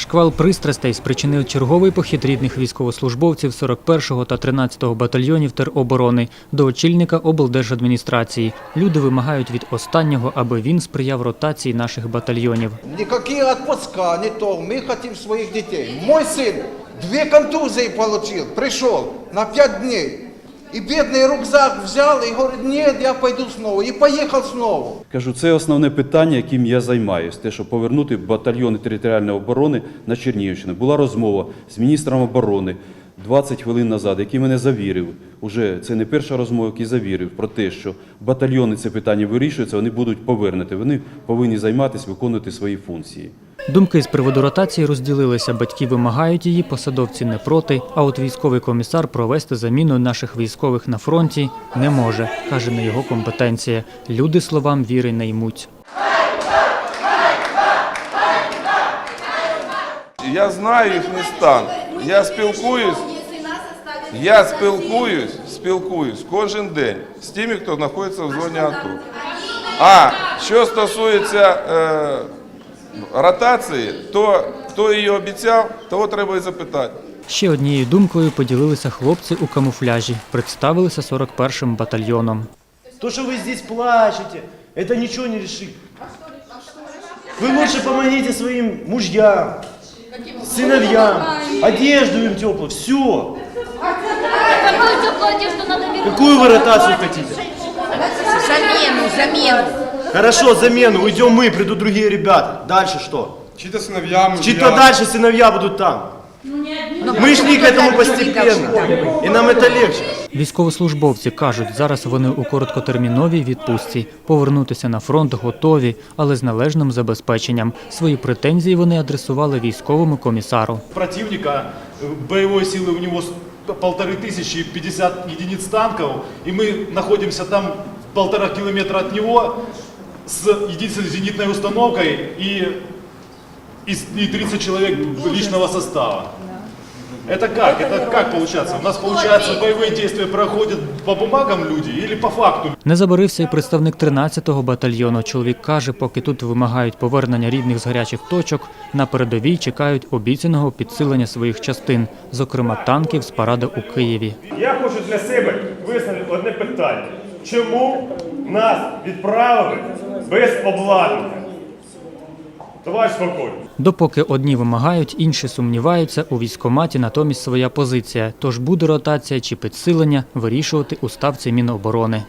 Шквал пристрастей спричинив черговий похід рідних військовослужбовців 41-го та 13-го батальйонів тероборони до очільника облдержадміністрації. Люди вимагають від останнього, аби він сприяв ротації наших батальйонів. Никакие отпуска, не то. Мы хотим своих детей. Мой сын две контузии получил, пришел на пять дней. И бедный рюкзак взял и говорит, нет, я пойду снова. И поехал снова. Кажу, це основне питання, яким я займаюся, те, щоб повернути батальйони територіальної оборони на Чернігівщину. Була розмова з міністром оборони 20 хвилин назад, який мене завірив. Уже це не перша розмова, який завірив про те, що батальйони це питання вирішуються, вони будуть повернути. Вони повинні займатися, виконувати свої функції. Думки з приводу ротації розділилися. Батьки вимагають її, посадовці не проти. А от військовий комісар провести заміну наших військових на фронті не може, каже не його компетенція. Люди словам віри не ймуть. Я знаю їхній стан. Я спілкуюсь, я спілкуюсь, спілкуюсь кожен день з тими, хто знаходиться в зоні АТО. А що стосується е, ротації, то хто її обіцяв, того треба і запитати. Ще однією думкою поділилися хлопці у камуфляжі, представилися 41-м батальйоном. То, что вы здесь плачете, это ничего не решит. Вы лучше помогите своим мужьям, сыновьям, одежду им теплую, все. Какую теплую одежду надо вернуть? Какую вы ротацию хотите? Замену, замену. Хорошо, замену, уйдем мы, придут другие ребята. Дальше что? Чьи-то сыновья, Чьи-то дальше сыновья будут там. Мы шли к этому постепенно, и нам это легче. Військовослужбовці кажуть, зараз вони у короткотерміновій відпустці. Повернутися на фронт готові, але з належним забезпеченням. Свої претензії вони адресували військовому комісару. противника, э, боевой силы у него с- полторы тысячи, 50 единиц танков, и мы находимся там в полтора километра от него с единственной зенитной установкой и, и, с- и 30 человек личного состава. Это как? Это как получается? У нас получается боевые действия проходят по бумагам люди или по факту? Не забарився і представник 13-го батальйону. Чоловік каже, поки тут вимагають повернення рідних з гарячих точок, на передовій чекають обіцяного підсилення своїх частин, зокрема танків з паради у Києві. Я хочу для себе вияснити одне питання. Чому нас відправили без обладнання? Товариш спокій. Допоки одні вимагають, інші сумніваються, у військкоматі натомість своя позиція. Тож буде ротація чи підсилення вирішувати у ставці Міноборони.